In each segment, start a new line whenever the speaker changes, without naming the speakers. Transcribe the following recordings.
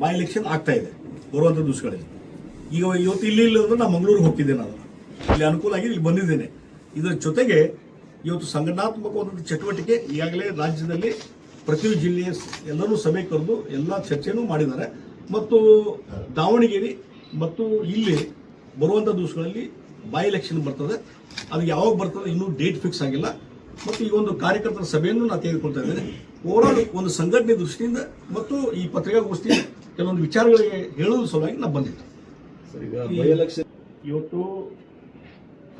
By election ಆಗ್ತಾ ಇದೆ ಬರುವಂಥ ದಿವಸಗಳಲ್ಲಿ. ಈಗ ಇವತ್ತು ಇಲ್ಲಿ ಇಲ್ಲ ಅಂದ್ರೆ ನಾನು ಮಂಗಳೂರಿಗೆ ಹೋಗ್ತಿದ್ದೆ ನಾನು. ಇಲ್ಲಿ ಅನುಕೂಲ ಆಗಿ ಇಲ್ಲಿ ಬಂದಿದ್ದೇನೆ. ಇದರ ಜೊತೆಗೆ ಇವತ್ತು ಸಂಘಟನಾತ್ಮಕವಾದ ಚಟುವಟಿಕೆ ಈಗಾಗಲೇ ರಾಜ್ಯದಲ್ಲಿ ಪ್ರತಿ ಜಿಲ್ಲೆಯ ಎಲ್ಲರೂ ಸಭೆ ಕರೆದು ಎಲ್ಲ ಚರ್ಚೆನೂ ಮಾಡಿದ್ದಾರೆ. ಮತ್ತು ದಾವಣಗೆರೆ ಮತ್ತು ಇಲ್ಲಿ ಬರುವಂಥ ದಿವಸಗಳಲ್ಲಿ ಬೈ ಎಲೆಕ್ಷನ್ ಬರ್ತದೆ. ಅದು ಯಾವಾಗ ಬರ್ತದೆ ಇನ್ನೂ ಡೇಟ್ ಫಿಕ್ಸ್ ಆಗಿಲ್ಲ. ಮತ್ತು ಈ ಒಂದು ಕಾರ್ಯಕರ್ತರ ಸಭೆಯನ್ನು ನಾನು ತೆಗೆದುಕೊಳ್ತಾ ಇದ್ದೇನೆ. ಓವರಾಲ್ ಒಂದು ಸಂಘಟನೆ ದೃಷ್ಟಿಯಿಂದ ಮತ್ತು ಈ ಪತ್ರಿಕಾಗೋಷ್ಠಿ ಕೆಲವೊಂದು ವಿಚಾರಗಳಿಗೆ ಹೇಳುವ ಸಲುವಾಗಿ
ನಾವು ಬಂದಿತ್ತು
ಇವತ್ತು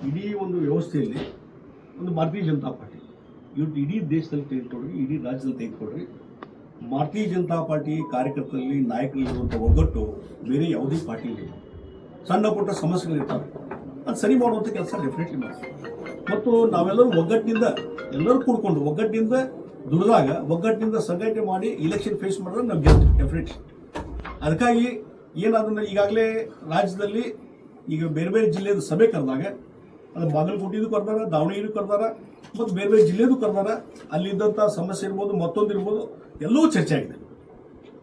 ಇಡೀ ಒಂದು ವ್ಯವಸ್ಥೆಯಲ್ಲಿ ಒಂದು ಭಾರತೀಯ ಜನತಾ ಪಾರ್ಟಿ. ಇವತ್ತು ಇಡೀ ದೇಶದಲ್ಲಿ ತೆಗೆದುಕೊಡ್ರಿ ಇಡೀ ರಾಜ್ಯದಲ್ಲಿ ತೆಗೆದುಕೊಡ್ರಿ ಭಾರತೀಯ ಜನತಾ ಪಾರ್ಟಿ ಕಾರ್ಯಕರ್ತರಲ್ಲಿ ನಾಯಕರಲ್ಲಿರುವಂಥ ಒಗ್ಗಟ್ಟು ಬೇರೆ ಯಾವುದೇ ಪಾರ್ಟಿ ಇಲ್ಲ. ಸಣ್ಣ ಪುಟ್ಟ ಸಮಸ್ಯೆಗಳಿರ್ತಾವೆ. ಅದು ಸರಿ ಮಾಡುವಂಥ ಕೆಲಸ ಡೆಫಿನೆಟ್ಲಿ ಮಾಡ್ತೀವಿ ಮತ್ತು ನಾವೆಲ್ಲರೂ ಒಗ್ಗಟ್ಟಿನಿಂದ ಎಲ್ಲರೂ ಕೂಡ್ಕೊಂಡು ಒಗ್ಗಟ್ಟಿನಿಂದ ದುಡಿದಾಗ ಒಗ್ಗಟ್ಟಿನಿಂದ ಸಂಘಟನೆ ಮಾಡಿ ಇಲೆಕ್ಷನ್ ಫೇಸ್ ಮಾಡಿದ್ರೆ ನಮ್ಗೆ ಗೆಲ್ತೀವಿ ಡೆಫಿನೆಟ್ಲಿ ಅದಕ್ಕಾಗಿ ಏನಾದರೂ ಈಗಾಗಲೇ ರಾಜ್ಯದಲ್ಲಿ ಈಗ ಬೇರೆ ಬೇರೆ ಜಿಲ್ಲೆದ ಸಭೆ ಕರೆದಾಗ ಅದು ಬಾಗಲಕೋಟೆದು ಕರೆದಾರ ದಾವಣಗೆರೆ ಕರೆದಾರ ಮತ್ತು ಬೇರೆ ಬೇರೆ ಜಿಲ್ಲೆದು ಕರೆದಾರ ಅಲ್ಲಿದ್ದಂಥ ಸಮಸ್ಯೆ ಇರ್ಬೋದು, ಮತ್ತೊಂದು ಇರ್ಬೋದು ಎಲ್ಲವೂ ಚರ್ಚೆ ಆಗಿದೆ.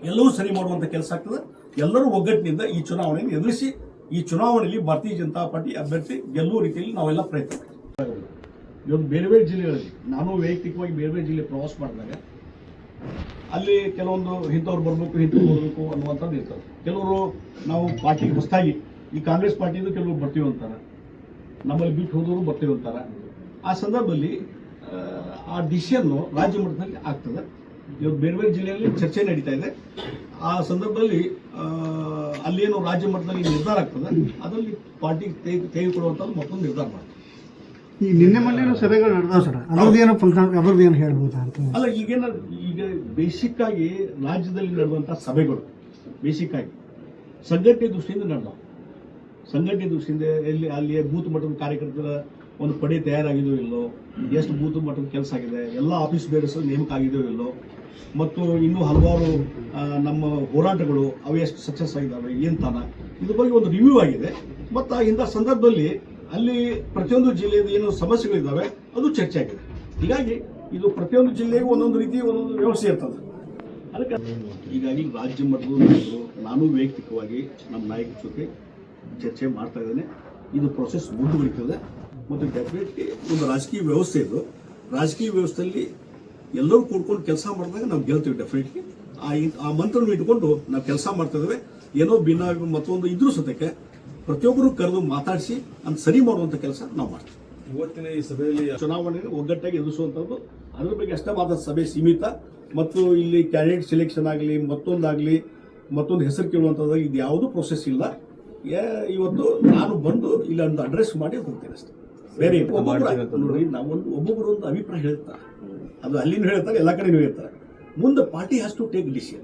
ಎಲ್ಲವೂ ಸರಿ ಮಾಡುವಂಥ ಕೆಲಸ ಆಗ್ತದೆ. ಎಲ್ಲರೂ ಒಗ್ಗಟ್ಟಿನಿಂದ ಈ ಚುನಾವಣೆಯನ್ನು ಎದುರಿಸಿ, ಈ ಚುನಾವಣೆಯಲ್ಲಿ ಭಾರತೀಯ ಜನತಾ ಪಾರ್ಟಿ ಅಭ್ಯರ್ಥಿ ಗೆಲ್ಲುವ ರೀತಿಯಲ್ಲಿ ನಾವೆಲ್ಲ ಪ್ರಯತ್ನ ಇವತ್ತು ಬೇರೆ ಬೇರೆ ಜಿಲ್ಲೆಗಳಲ್ಲಿ, ನಾನು ವೈಯಕ್ತಿಕವಾಗಿ ಬೇರೆ ಬೇರೆ ಜಿಲ್ಲೆ ಪ್ರವಾಸ ಮಾಡಿದಾಗ ಅಲ್ಲಿ ಕೆಲವೊಂದು ಇಂಥವ್ರು ಬರಬೇಕು ಇಂಥವ್ರು ಬರಬೇಕು ಅನ್ನುವಂಥದ್ದು ಇರ್ತದೆ. ಕೆಲವರು ನಾವು ಪಾರ್ಟಿ ಹೊಸದಾಗಿ ಈ ಕಾಂಗ್ರೆಸ್ ಪಾರ್ಟಿಯಿಂದ ಕೆಲವರು ಬರ್ತೀವಿ ಅಂತಾರೆ. ನಮ್ಮಲ್ಲಿ ಬಿಟ್ಟು ಹೋದವರು ಬರ್ತೀವಿ ಅಂತಾರೆ. ಆ ಸಂದರ್ಭದಲ್ಲಿ ಆ, ಡಿಸಿಷನ್ ಡಿಸಿಷನ್ನು ರಾಜ್ಯ ಮಟ್ಟದಲ್ಲಿ ಆಗ್ತದೆ. ಇವತ್ತು ಬೇರೆ ಬೇರೆ ಜಿಲ್ಲೆಯಲ್ಲಿ ಚರ್ಚೆ ನಡೀತಾ ಇದೆ. ಆ ಸಂದರ್ಭದಲ್ಲಿ ಅಲ್ಲೇನು ರಾಜ್ಯ ಮಟ್ಟದಲ್ಲಿ ನಿರ್ಧಾರ ಆಗ್ತದೆ. ಅದರಲ್ಲಿ ಪಾರ್ಟಿ ತೆಗೆ ತೆಗೆದುಕೊಳ್ಳುವಂಥದ್ದು ಮತ್ತೊಂದು ನಿರ್ಧಾರ ಮಾಡ್ತಾರೆ
ಈ ನಿನ್ನೆ ಮೊನ್ನೆ ಸಭೆಗಳು ನಡೆದ ಸರ್. ಅದ್ರದ್ದು ಏನೋ ಫಂಕ್ಷನ್ ಏನು ಹೇಳ್ಬೋದಾ ಅಂತ
ಅಲ್ಲ ಈಗೇನ ಈಗ ಬೇಸಿಕ್ ಆಗಿ ರಾಜ್ಯದಲ್ಲಿ ನಡೆದಂತ ಸಭೆಗಳು ಬೇಸಿಕ್ ಆಗಿ, ಸಂಘಟನೆ ದೃಷ್ಟಿಯಿಂದ ನಡೆದವು. ಸಂಘಟನೆ ದೃಷ್ಟಿಯಿಂದ ಎಲ್ಲಿ ಅಲ್ಲಿ ಬೂತ್ ಮಟ್ಟದ ಕಾರ್ಯಕರ್ತರ ಒಂದು ಪಡೆ ತಯಾರಾಗಿದೆಯೋ ಇಲ್ಲೋ, ಎಷ್ಟು ಬೂತ್ ಮಟ್ಟದ ಕೆಲಸ ಆಗಿದೆ, ಎಲ್ಲ ಆಫೀಸ್ ಬೇರೆಸ್ ನೇಮಕ ಆಗಿದೆಯೋ ಇಲ್ಲೋ, ಮತ್ತು ಇನ್ನೂ ಹಲವಾರು ನಮ್ಮ ಹೋರಾಟಗಳು ಅವು ಎಷ್ಟು ಸಕ್ಸಸ್ ಆಗಿದ್ದಾವೆ ಏನು ತಾನ ಇದ್ರ ಬಗ್ಗೆ ಒಂದು ರಿವ್ಯೂ ಆಗಿದೆ. ಮತ್ತು ಇಂಥ ಸಂದರ್ಭದಲ್ಲಿ ಅಲ್ಲಿ ಪ್ರತಿಯೊಂದು ಜಿಲ್ಲೆಯದು ಏನು ಸಮಸ್ಯೆಗಳಿದ್ದಾವೆ, ಅದು ಚರ್ಚೆ ಆಗಿದೆ. ಹೀಗಾಗಿ ಇದು ಪ್ರತಿಯೊಂದು ಜಿಲ್ಲೆಗೂ ಒಂದೊಂದು ರೀತಿ ಒಂದೊಂದು ವ್ಯವಸ್ಥೆ ಇರ್ತದೆ. ಅದಕ್ಕೆ ಹೀಗಾಗಿ ರಾಜ್ಯ ಮಟ್ಟದ ನಾನು ವೈಯಕ್ತಿಕವಾಗಿ ನಮ್ಮ ನಾಯಕರ ಜೊತೆ ಚರ್ಚೆ ಮಾಡ್ತಾ ಇದ್ದೇನೆ. ಇದು ಪ್ರೊಸೆಸ್ ಮುಂದುವರಿತದೆ. ಮತ್ತು ಡೆಫಿನೆಟ್ಲಿ ಒಂದು ರಾಜಕೀಯ ವ್ಯವಸ್ಥೆ ಇದು. ರಾಜಕೀಯ ವ್ಯವಸ್ಥೆಯಲ್ಲಿ ಎಲ್ಲರೂ ಕೂಡ್ಕೊಂಡು ಕೆಲಸ ಮಾಡಿದಾಗ ನಾವು ಗೆಲ್ತೀವಿ ಡೆಫಿನೆಟ್ಲಿ ಆ ಆ ಮಂತ್ರವನ್ನು ಇಟ್ಕೊಂಡು ನಾವು ಕೆಲಸ ಮಾಡ್ತಾ ಇದ್ದೇವೆ. ಏನೋ ಭಿನ್ನ ಮತ್ತೊಂದು ಇದ್ರೂ ಸತ್ಯಕ್ಕೆ ಪ್ರತಿಯೊಬ್ಬರು ಕರೆದು ಮಾತಾಡಿಸಿ ಅಂತ ಸರಿ ಮಾಡುವಂಥ ಕೆಲಸ ನಾವು ಮಾಡ್ತೀವಿ.
ಇವತ್ತಿನ ಈ ಸಭೆಯಲ್ಲಿ
ಚುನಾವಣೆ ಒಗ್ಗಟ್ಟಾಗಿ ಎದುರಿಸುವಂಥದ್ದು ಅದ್ರ ಬಗ್ಗೆ ಅಷ್ಟೇ ಮಾತ್ರ ಸಭೆ ಸೀಮಿತ. ಮತ್ತು ಇಲ್ಲಿ ಕ್ಯಾಂಡಿಡೇಟ್ ಸೆಲೆಕ್ಷನ್ ಆಗಲಿ ಮತ್ತೊಂದಾಗಲಿ ಮತ್ತೊಂದು ಹೆಸರು ಕೇಳುವಂಥದ್ದು ಇದು ಯಾವುದೂ ಪ್ರೊಸೆಸ್ ಇಲ್ಲ. ಏ- ಇವತ್ತು ನಾನು ಬಂದು ಇಲ್ಲ ಒಂದು ಅಡ್ರೆಸ್ ಮಾಡಿ ಹೋಗ್ತೇನೆ ಅಷ್ಟೇ. ಬೇರೆ ನೋಡ್ರಿ ನಾವೊಂದು ಒಬ್ಬೊಬ್ಬರು ಒಂದು ಅಭಿಪ್ರಾಯ ಹೇಳ್ತಾರೆ. ಅದು ಅಲ್ಲಿನೂ ಹೇಳ್ತಾರೆ ಎಲ್ಲ ಕಡೆನೂ ಹೇಳ್ತಾರೆ. ಮುಂದೆ party has to take decision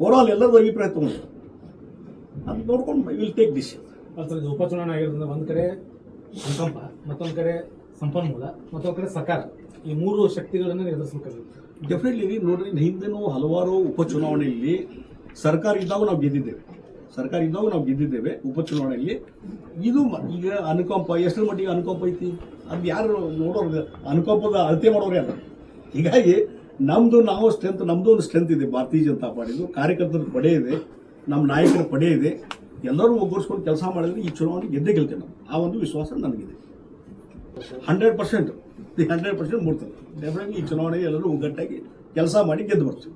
overall ಎಲ್ಲರದ್ದು ಅಭಿಪ್ರಾಯ ತಗೊಂಡು. ಅದು ನೋಡ್ಕೊಂಡು ವಿಲ್ ಟೇಕ್ ಡಿಸಿಷನ್
ಇದು ಉಪಚುನಾವಣೆ ಆಗಿರೋದ್ರಿಂದ ಒಂದು ಕಡೆ ಅನುಕಂಪ ಮತ್ತೊಂದು ಕಡೆ ಸಂಪನ್ಮೂಲ, ಮತ್ತೊಂದು ಕಡೆ ಸರ್ಕಾರ. ಈ ಮೂರು ಶಕ್ತಿಗಳನ್ನ ಎದುರಿಸಬೇಕಾಗುತ್ತೆ
ಡೆಫಿನೆಟ್ಲಿ ನೋಡ್ರಿ, ಹಿಂದೆನೂ ಹಲವಾರು ಉಪಚುನಾವಣೆಯಲ್ಲಿ ಸರ್ಕಾರ ಇದ್ದಾಗ ನಾವು ಗೆದ್ದಿದ್ದೇವೆ. ಸರ್ಕಾರ ಇದ್ದಾಗ ನಾವು ಗೆದ್ದಿದ್ದೇವೆ ಉಪಚುನಾವಣೆಯಲ್ಲಿ. ಇದು ಈಗ ಅನುಕಂಪ, ಎಷ್ಟರ ಮಟ್ಟಿಗೆ ಅನುಕಂಪ ಐತಿ? ಅದು ಯಾರು ನೋಡೋರು, ಅನುಕಂಪದ ಅಳತೆ ಮಾಡೋರು ಯಾರು? ಹೀಗಾಗಿ ನಮ್ಮದು ನಾವು ಸ್ಟ್ರೆಂತ್ ನಮ್ಮದು ಒಂದು ಸ್ಟ್ರೆಂತ್ ಇದೆ, ಭಾರತೀಯ ಜನತಾ ಪಾರ್ಟಿದು. ಕಾರ್ಯಕರ್ತರ ಪಡೆ ಇದೆ, ನಮ್ಮ ನಾಯಕರ ಪಡೆ ಇದೆ. ಎಲ್ಲರೂ ಒಗ್ಗೂಡಿಸ್ಕೊಂಡು ಕೆಲಸ ಮಾಡಿದ್ರೆ ಈ ಚುನಾವಣೆ ಗೆದ್ದೇ ಗೆಲ್ತೇವೆ ನಾವು ಆ ಒಂದು ವಿಶ್ವಾಸ ನನಗಿದೆ. Hundred percent. ಹಂಡ್ರೆಡ್ ಪರ್ಸೆಂಟ್ ಮೂರ್ತದೆ ಡೆಫಿನೆಟ್ಲಿ ಈ ಚುನಾವಣೆಗೆ ಎಲ್ಲರೂ ಒಗ್ಗಟ್ಟಾಗಿ ಕೆಲಸ ಮಾಡಿ ಗೆದ್ದು ಬರ್ತೀವಿ.